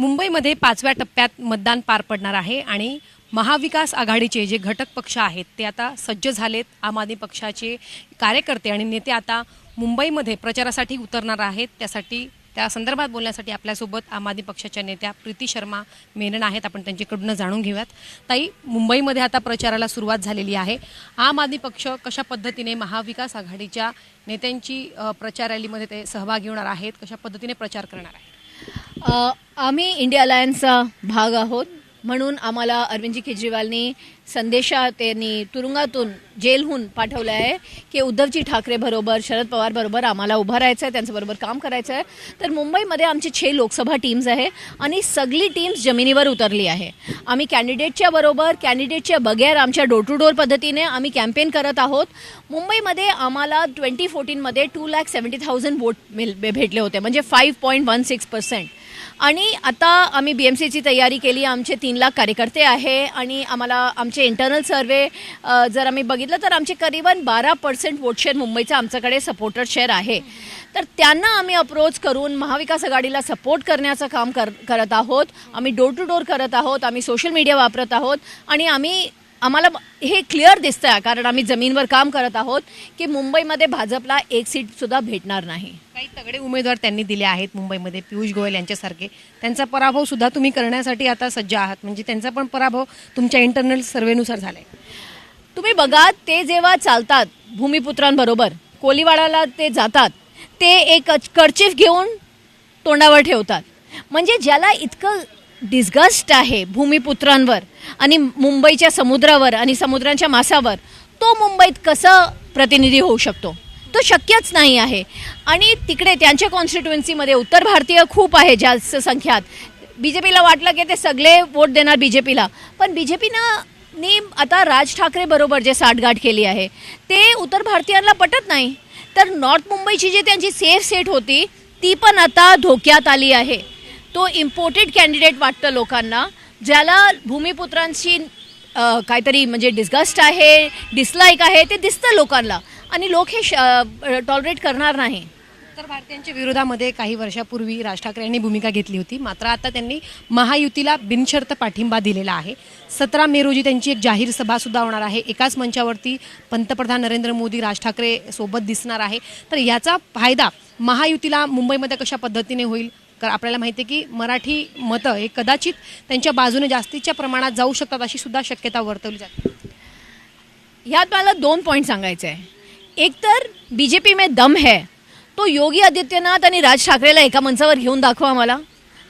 मुंबईमध्ये पाचव्या टप्प्यात मतदान पार पडणार आहे आणि महाविकास आघाडीचे जे घटक पक्ष आहेत ते आता सज्ज झालेत. आम आदमी पक्षाचे कार्यकर्ते आणि नेते आता मुंबईमध्ये प्रचारासाठी उतरणार आहेत. त्यासाठी त्या संदर्भात बोलण्यासाठी आपल्यासोबत आम आदमी पक्षाच्या नेत्या प्रीती शर्मा मेनन आहेत. आपण त्यांच्याकडून जाणून घेऊयात. ताई मुंबईमध्ये आता प्रचाराला सुरुवात झालेली आहे. आम आदमी पक्ष कशा पद्धतीने महाविकास आघाडीच्या नेत्यांची प्रचार रॅलीमध्ये ते सहभागी होणार आहेत? कशा पद्धतीने प्रचार करणार आहेत? आम्ही इंडिया अलायन्सचा भाग आहोत. म्हणून आम्हाला अरविंदजी केजरीवालनी संदेशा त्यांनी तुरुंगातून जेलहून पाठवलं आहे की उद्धवजी ठाकरे बरोबर शरद पवार बरोबर आम्हाला उभं राहायचं आहे त्यांच्याबरोबर काम करायचं आहे तर मुंबईमध्ये आमचे छे लोकसभा टीम्स आहे आणि सगळी टीम्स जमिनीवर उतरली आहे. आम्ही कॅन्डिडेटच्या बरोबर कॅन्डिडेटच्या बगैर आमच्या डोर टू डोर पद्धतीने आम्ही कॅम्पेन करत आहोत. मुंबईमध्ये आम्हाला twenty फोर्टीनमध्ये two lakh seventy thousand vote mill भेटले होते म्हणजे five point one six percent आणि आता आम्ही बी एम सीची तयारी केली. आमचे तीन लाख कार्यकर्ते आहे आणि आम्हाला आमचे इंटरनल सर्वे जर आम्ही बघितलं तर आमचे करीबन बारा पर्सेंट वोट शेअर मुंबईचं आमच्याकडे सपोर्टर शेअर आहे. तर त्यांना आम्ही अप्रोच करून महाविकास आघाडीला सपोर्ट करण्याचं काम कर करत आहोत. आम्ही डोर टू डोर करत आहोत. आम्ही सोशल मीडिया वापरत आहोत. आणि आम्ही आम्हाला हे क्लिअर दिसतं आहे कारण आम्ही जमीनवर काम करत आहोत की मुंबईमध्ये भाजपला एक सीटसुद्धा भेटणार नाही. काही तगडे उमेदवार त्यांनी दिले आहेत मुंबईमध्ये पियुष गोयल यांच्यासारखे. त्यांचा पराभव सुद्धा तुम्ही करण्यासाठी आता सज्ज आहात. म्हणजे त्यांचा पण पराभव तुमच्या इंटरनल सर्वेनुसार झालाय. तुम्ही बघा ते जेव्हा चालतात भूमिपुत्रांबरोबर कोलीवाडाला ते जातात ते एक कर्चिफ घेऊन तोंडावर ठेवतात. म्हणजे ज्याला इतकं डिस्गस्ट आहे भूमिपुत्रांवर आणि मुंबईच्या समुद्रावर आणि समुद्रांच्या मासावर तो मुंबईत कसं प्रतिनिधी होऊ शकतो? तो शक्यच नाही आहे. आणि तिकडे त्यांच्या कॉन्स्टिट्युएन्सीमध्ये उत्तर भारतीय खूप आहे जास्त संख्यात. बी जे पीला वाटलं की ते सगळे वोट देणार बी जे पीला पण बी जे पीनं नी आता राज ठाकरे बरोबर जे साठगाठ केली आहे ते उत्तर भारतीयांना पटत नाही. तर नॉर्थ मुंबईची जी त्यांची सेफ सेट होती ती पण आता धोक्यात आली आहे. तो इम्पोर्टेड कॅन्डिडेट वाटतं लोकांना ज्याला भूमिपुत्रांशी काहीतरी म्हणजे डिस्गस्ट आहे डिसलाईक आहे ते दिसतं लोकांना. आणि लोक हे टॉलरेट करणार नाही. उत्तर भारतीयांच्या विरोधामध्ये काही वर्षापूर्वी राज ठाकरे यांनी भूमिका घेतली होती. मात्र आता त्यांनी महायुतीला बिनशर्त पाठिंबा दिलेला आहे. सतरा मे रोजी त्यांची एक जाहीर सभा सुद्धा होणार आहे. एकाच मंचावरती पंतप्रधान नरेंद्र मोदी राज ठाकरे सोबत दिसणार आहे. तर याचा फायदा महायुतीला मुंबईमध्ये कशा पद्धतीने होईल? कारण आपल्याला माहिती आहे की मराठी मतं हे कदाचित त्यांच्या बाजूने जास्तीच्या प्रमाणात जाऊ शकतात अशी सुद्धा शक्यता वर्तवली जाते. ह्यात मला दोन पॉईंट सांगायचे आहे. एक तर बी जे पी में दम है तो योगी आदित्यनाथ आणि राज ठाकरेला एका मंचावर घेऊन दाखवा मला.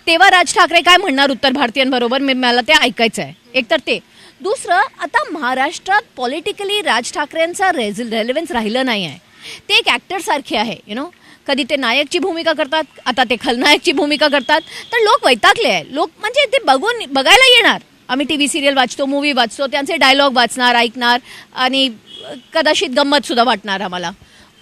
तेव्हा राज ठाकरे काय म्हणणार उत्तर भारतीयांबरोबर? मी मला ते ऐकायचं आहे. एक तर ते. दुसरं आता महाराष्ट्रात पॉलिटिकली राज ठाकरेंचा रेज रेलेव्हन्स राहिलं नाही आहे ते एक ॲक्टरसारखे आहे यु नो कधी ते नायकची भूमिका करतात आता ते खलनायकची भूमिका करतात तर लोक वैतागले आहे लोक म्हणजे ते बघून बघायला येणार. आम्ही टी व्ही सिरियल वाचतो मूवी वाचतो त्यांचे डायलॉग वाचणार ऐकणार आणि कदाचित गंमतसुद्धा वाटणार आम्हाला.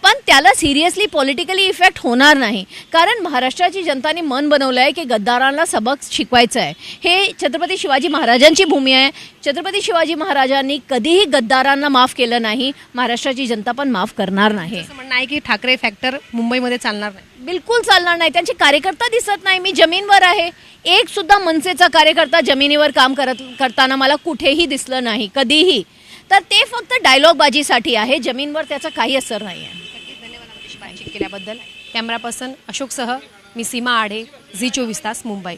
पण त्याला सिरियसली पॉलिटिकली इफेक्ट होणार नाही. कारण महाराष्ट्राची जनताने मन बनवलं आहे की गद्दारांना सबक शिकवायचं आहे हे छत्रपती शिवाजी महाराजांची भूमी आहे. छत्रपती शिवाजी महाराजांनी कधीही गद्दारांना माफ केलं नाही. महाराष्ट्राची जनता पण माफ करणार नाही. म्हणणं आहे की ठाकरे फॅक्टर मुंबईमध्ये चालणार नाही. बिलकुल चालणार नाही. त्यांचे कार्यकर्ता दिसत नाही. मी जमीनवर आहे. एक सुद्धा मनसेचा कार्यकर्ता जमिनीवर काम करत करताना मला कुठेही दिसलं नाही. कधीही. तर ते फक्त डायलॉग बाजीसाठी आहे. जमीनवर त्याचा काही असर नाही आहे नक्कीच केल्याबद्दल. कॅमेरा पर्सन अशोकसह मी सीमा आढे झी चोवीस तास मुंबई.